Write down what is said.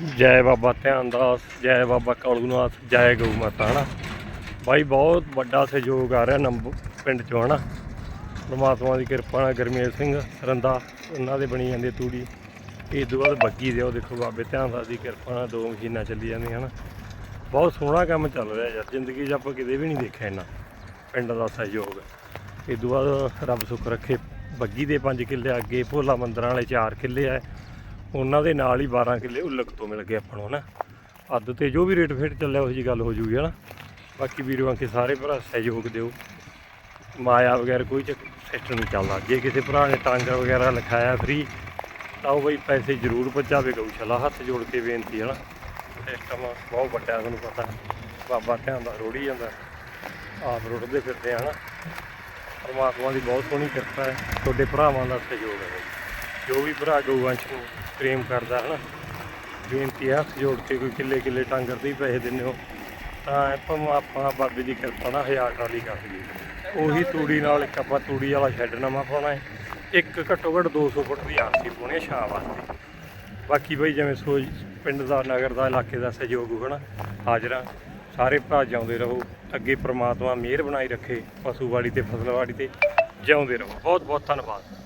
ਜੈ ਬਾਬਾ ਧਿਆਨ ਦਾਸ ਜੈ ਬਾਬਾ ਕਾਲੂਨਾਥ, ਜੈ ਗਊ ਮਾਤਾ, ਹਨਾ? ਬਾਈ, ਬਹੁਤ ਵੱਡਾ ਸਹਿਯੋਗ ਆ ਰਿਹਾ ਨੰਬ, ਪਿੰਡ ਚੋਂ, ਹਨਾ? ਪਰਮਾਤਮਾ ਦੀ ਕਿਰਪਾ ਨਾਲ ਗਰਮੇਲ ਸਿੰਘ ਰੰਦਾ ਉਹਨਾਂ ਦੇ ਬਣੀ ਜਾਂਦੇ ਤੂੜੀ। ਇਹ ਤੋਂ ਬਾਅਦ ਬੱਗੀ ਦੇ, ਉਹ ਦੇਖੋ ਬਾਬੇ ਧਿਆਨ ਦਾਸ ਦੀ ਕਿਰਪਾ ਨਾਲ ਦੋ ਮਸ਼ੀਨਾਂ ਚੱਲੀ ਜਾਂਦੀਆਂ, ਹਨਾ? ਬਹੁਤ ਸੋਹਣਾ ਕੰਮ ਚੱਲ ਰਿਹਾ ਯਾਰ, ਜ਼ਿੰਦਗੀ 'ਚ ਆਪਾਂ ਕਿਤੇ ਵੀ ਨਹੀਂ ਦੇਖਿਆ ਇੰਨਾ, ਪਿੰਡ ਦਾ ਸਹਿਯੋਗ। ਇਹ ਤੋਂ ਬਾਅਦ ਰੱਬ ਸੁੱਖ ਰੱਖੇ, ਬੱਗੀ ਦੇ 5 ਕਿੱਲੇ, ਅੱਗੇ ਭੋਲਾ ਮੰਦਰਾਂ ਵਾਲੇ 4 ਕਿੱਲੇ ਆ। ਉਹਨਾਂ ਦੇ ਨਾਲ ਹੀ 12 ਕਿੱਲੇ ਉਲਕ ਤੋਂ ਮਿਲ ਗਏ ਆਪਾਂ ਨੂੰ, ਹਨਾ? ਅੱਧ ਤੇ ਜੋ ਵੀ ਰੇਟ ਫੇਟ ਚੱਲਿਆ, ਉਹ ਜੀ ਗੱਲ ਹੋ ਜੂਗੀ, ਹਨਾ? ਬਾਕੀ ਵੀਰੋ ਕੇ ਸਾਰੇ ਭਰਾ ਸਹਿਯੋਗ ਦਿਓ। ਮਾਇਆ ਵਗੈਰਾ ਕੋਈ ਸਿਸਟਮ ਨਹੀਂ ਚੱਲਦਾ। ਜੇ ਕਿਸੇ ਭਰਾ ਨੇ ਟਾਂਗਰ ਵਗੈਰਾ ਲਿਖਾਇਆ ਫ੍ਰੀ ਤਾਂ ਉਹ ਬਈ ਪੈਸੇ ਜ਼ਰੂਰ ਪਹੁੰਚਾਵੇ ਗਊਸ਼ਾਲਾ ਹੱਥ ਜੋੜ ਕੇ ਬੇਨਤੀ ਹੈ ਨਾ ਸਿਸਟਮ ਬਹੁਤ ਵੱਡਾ, ਤੁਹਾਨੂੰ ਪਤਾ। ਬਾਬਾ ਧਿਆਨ ਦਾ, ਰੋੜੀ ਜਾਂਦਾ। ਆਪ ਰੁੜਦੇ ਫਿਰਦੇ ਆ ਨਾ ਪਰਮਾਤਮਾ ਦੀ ਬਹੁਤ ਸੋਹਣੀ ਕਿਰਪਾ ਹੈ। ਤੁਹਾਡੇ ਭਰਾਵਾਂ ਦਾ ਸਹਿਯੋਗ ਹੈ। ਜੋ ਵੀ ਭਰਾ ਗਊਵੰਸ਼ ਨੂੰ ਪ੍ਰੇਮ ਕਰਦਾ ਹੈ ਨਾ ਬੇਨਤੀ ਹੈ ਹੱਥ ਜੋੜ ਕੇ ਕੋਈ ਕਿੱਲੇ ਕਿੱਲੇ ਟਾਂਗਰ ਦੇ ਹੀ ਪੈਸੇ ਦਿੰਦੇ ਹੋ, ਤਾਂ ਆਪਾਂ ਆਪਾਂ ਬਾਬੇ ਦੀ ਕਿਰਪਾ ਨਾਲ ਹਜ਼ਾਰ ਟਰਾਲੀ ਕਰ ਦਈਏ। ਉਹੀ ਤੂੜੀ ਨਾਲ ਇੱਕ ਆਪਾਂ ਤੂੜੀ ਵਾਲਾ ਸ਼ੈੱਡ ਨਵਾਂ ਪਾਉਣਾ ਹੈ, ਇੱਕ ਘੱਟੋ ਘੱਟ 200 ਫੁੱਟ ਦੀ ਆਰਸੀ ਪਾਉਣੀ ਹੈ ਛਾਂ ਵਾਸਤੇ। ਬਾਕੀ ਬਈ ਜਿਵੇਂ ਸੋਚ ਪਿੰਡ ਦਾ, ਨਗਰ ਦਾ, ਇਲਾਕੇ ਦਾ ਸਹਿਯੋਗ ਹੋਣਾ, ਹਾਜ਼ਰਾਂ, ਸਾਰੇ ਭਰਾ ਜਿਉਂਦੇ ਰਹੋ, ਅੱਗੇ ਪ੍ਰਮਾਤਮਾ ਮਿਹਰ ਬਣਾਈ ਰੱਖੇ, ਪਸੂ ਪਸ਼ੂਵਾੜੀ ਤੇ ਫਸਲਵਾੜੀ ਤੇ ਜਿਉਂਦੇ ਰਹੋ। ਬਹੁਤ ਬਹੁਤ ਧੰਨਵਾਦ।